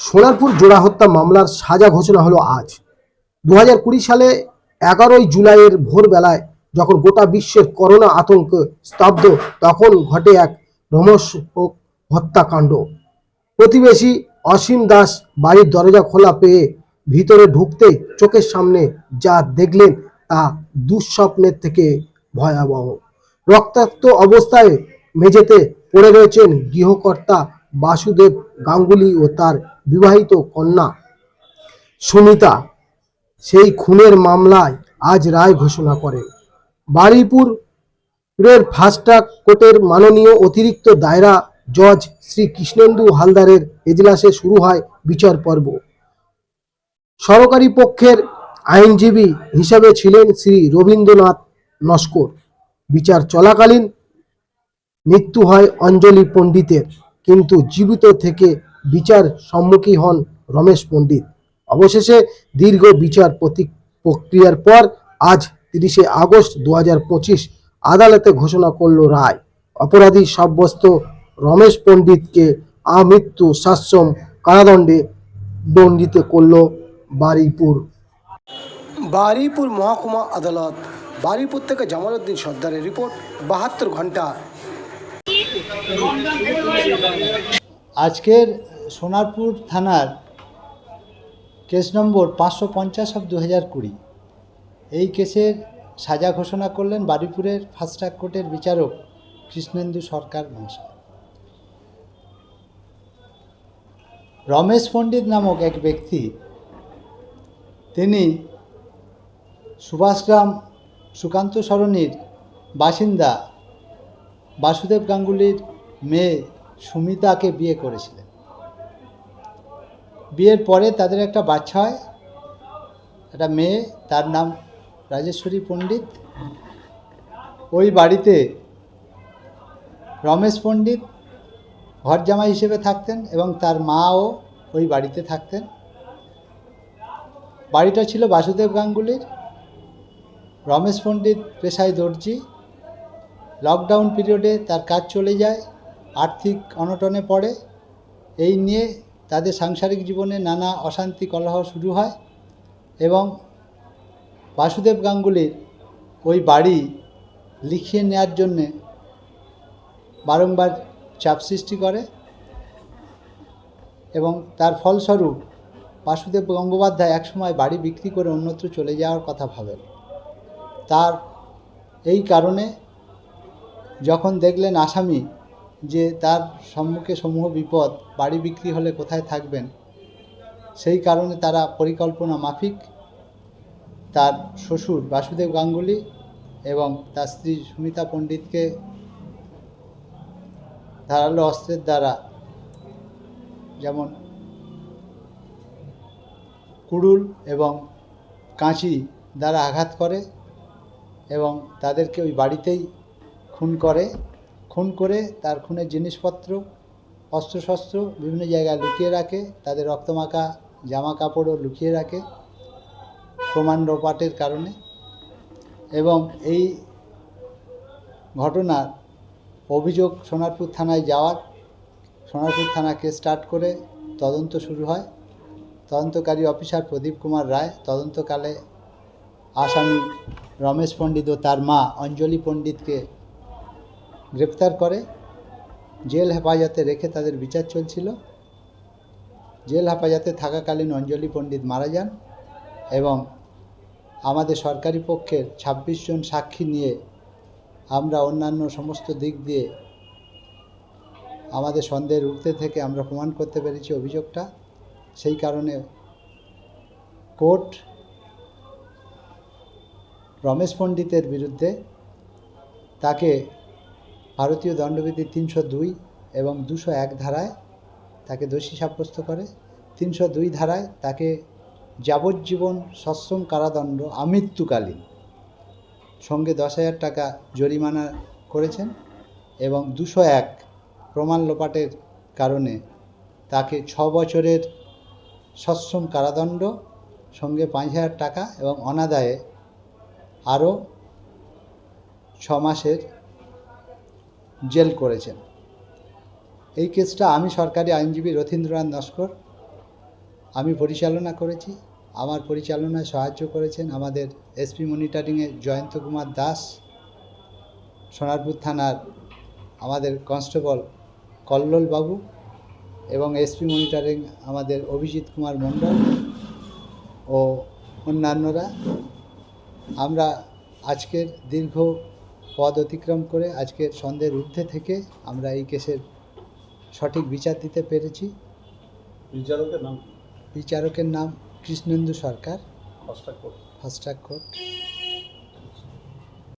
সোনারপুর জোড়া হত্যা মামলার সাজা ঘোষণা হলো আজ। দু সালে এগারোই জুলাইয়ের ভোরবেলায় যখন গোটা বিশ্বের করোনা আতঙ্ক স্তব্ধ, তখন ঘটে এক রোমহর্ষক হত্যাকাণ্ড। প্রতিবেশী অসীম দাস বাড়ির দরজা খোলা পেয়ে ভিতরে ঢুকতে চোখের সামনে যা দেখলেন তা দুঃস্বপ্নের থেকে ভয়াবহ। রক্তাক্ত অবস্থায় মেঝেতে পড়ে রয়েছেন গৃহকর্তা বাসুদেব গাঙ্গুলি ও তার বিবাহিত কন্যা সুমিতা সেই খুনের মামলায় আজ রায় ঘোষণা করেন বারুইপুরের ফাস্ট ট্র্যাক কোর্টের মাননীয় অতিরিক্ত দায়রা জজ শ্রী কৃষ্ণেন্দু হালদারের এজলাসে শুরু হয় বিচার পর্ব। সরকারি পক্ষের আইনজীবী হিসাবে ছিলেন শ্রী রবীন্দ্রনাথ নস্কর। বিচার চলাকালীন মৃত্যু হয় অঞ্জলি পণ্ডিতের, কিন্তু জীবিত থেকে বিচার সম্মুখী হন রমেশ পণ্ডিত। অবশেষে দীর্ঘ বিচার প্রক্রিয়ার পর আজ তিরিশে আগস্ট দু হাজার পঁচিশ আদালতে ঘোষণা করল রায়। অপরাধী সাব্যস্ত রমেশ পণ্ডিতকে আমৃত্যু শাসম কারাদণ্ডে দণ্ডিত করল বারুইপুর বারুইপুর মহকুমা আদালত বারুইপুর থেকে জামালউদ্দিন সর্দারের রিপোর্ট বাহাত্তর ঘণ্টা। আজকের সোনারপুর থানার কেস নম্বর পাঁচশো পঞ্চাশ অফ দু হাজার কুড়ি। এই কেসের সাজা ঘোষণা করলেন বারুইপুরের ফাস্ট ট্র্যাক কোর্টের বিচারক কৃষ্ণেন্দু সরকার মহাশয়। রমেশ পণ্ডিত নামক এক ব্যক্তি, তিনি সুভাষগ্রাম সুকান্ত সরণির বাসিন্দা বাসুদেব গাঙ্গুলির মেয়ে সুমিতাকে বিয়ে করেছিলেন। বিয়ের পরে তাদের একটা বাচ্চা হয়, একটা মেয়ে, তার নাম রাজেশ্বরী পণ্ডিত। ওই বাড়িতে রমেশ পণ্ডিত ঘর জামাই হিসেবে থাকতেন এবং তার মাও ওই বাড়িতে থাকতেন। বাড়িটা ছিল বাসুদেব গাঙ্গুলির। রমেশ পণ্ডিত পেশায় দর্জি। লকডাউন পিরিয়ডে তার কাজ চলে যায়, আর্থিক অনটনে পড়ে। এই নিয়ে তাদের সাংসারিক জীবনে নানা অশান্তি কলহ শুরু হয় এবং বাসুদেব গাঙ্গুলির ওই বাড়ি লিখিয়ে নেয়ার জন্যে বারংবার চাপ সৃষ্টি করে এবং তার ফলস্বরূপ বাসুদেব গঙ্গোপাধ্যায় একসময় বাড়ি বিক্রি করে অন্যত্র চলে যাওয়ার কথা ভাবেন। তার এই কারণে যখন দেখলেন আসামি যে তার সম্মুখে সমূহ বিপদ, বাড়ি বিক্রি হলে কোথায় থাকবেন? সেই কারণে তারা পরিকল্পনা মাফিক। তার শ্বশুর বাসুদেব গাঙ্গুলি এবং তার স্ত্রী সুমিতা পণ্ডিতকে ধারালো অস্ত্রের দ্বারা যেমন কুড়ুল এবং কাঁচি দ্বারা আঘাত করে এবং তাদেরকে ওই বাড়িতেই খুন করে। খুন করে তার খুনের জিনিসপত্র, অস্ত্রশস্ত্র বিভিন্ন জায়গায় লুকিয়ে রাখে, তাদের রক্তমাখা জামা কাপড়ও লুকিয়ে রাখে প্রমাণ লোপাটের কারণে। এবং এই ঘটনার অভিযোগ সোনারপুর থানায় যাওয়ার, সোনারপুর থানাকে স্টার্ট করে তদন্ত শুরু হয়। তদন্তকারী অফিসার প্রদীপ কুমার রায়, তদন্তকালে আসামি রমেশ পণ্ডিত ও তার মা অঞ্জলি পণ্ডিতকে গ্রেপ্তার করে, জেল হেফাজতে রেখে তাদের বিচার চলছিল। জেল হেফাজতে থাকাকালীন অঞ্জলি পণ্ডিত মারা যান এবং আমাদের সরকারি পক্ষের ২৬ জন সাক্ষী নিয়ে আমরা অন্যান্য সমস্ত দিক দিয়ে আমাদের সন্দেহের উঠতে থেকে আমরা প্রমাণ করতে পেরেছি অভিযোগটা। সেই কারণে কোর্ট রমেশ পণ্ডিতের বিরুদ্ধে তাকে ভারতীয় দণ্ডবিধি তিনশো দুই এবং দুশো এক ধারায় তাকে দোষী সাব্যস্ত করে। তিনশো দুই ধারায় তাকে যাবজ্জীবন সশ্রম কারাদণ্ড আমৃত্যুকালীন সঙ্গে দশ হাজার টাকা জরিমানা করেছেন এবং দুশো এক প্রমাণ লোপাটের কারণে তাকে ছ বছরের সশ্রম কারাদণ্ড সঙ্গে পাঁচ হাজার টাকা এবং অনাদায়ে আরও ছ মাসের জেল করেছেন। এই কেসটা আমি সরকারি আইনজীবী রথীন্দ্রনাথ নস্কর, আমি পরিচালনা করেছি। আমার পরিচালনায় সাহায্য করেছেন আমাদের এসপি মনিটরিংয়ে জয়ন্ত কুমার দাস, সোনারপুর থানার আমাদের কনস্টেবল কল্লোল বাবু এবং এসপি মনিটরিং আমাদের অভিজিৎ কুমার মণ্ডল ও অন্যান্যরা। আমরা আজকের দীর্ঘ পদ অতিক্রম করে আজকে সন্ধ্যের ঊর্ধ্বে থেকে আমরা এই কেসের সঠিক বিচার দিতে পেরেছি। বিচারকের নাম বিচারকের নাম Krishnendu Sarkar. Fast track court. Fast track track court.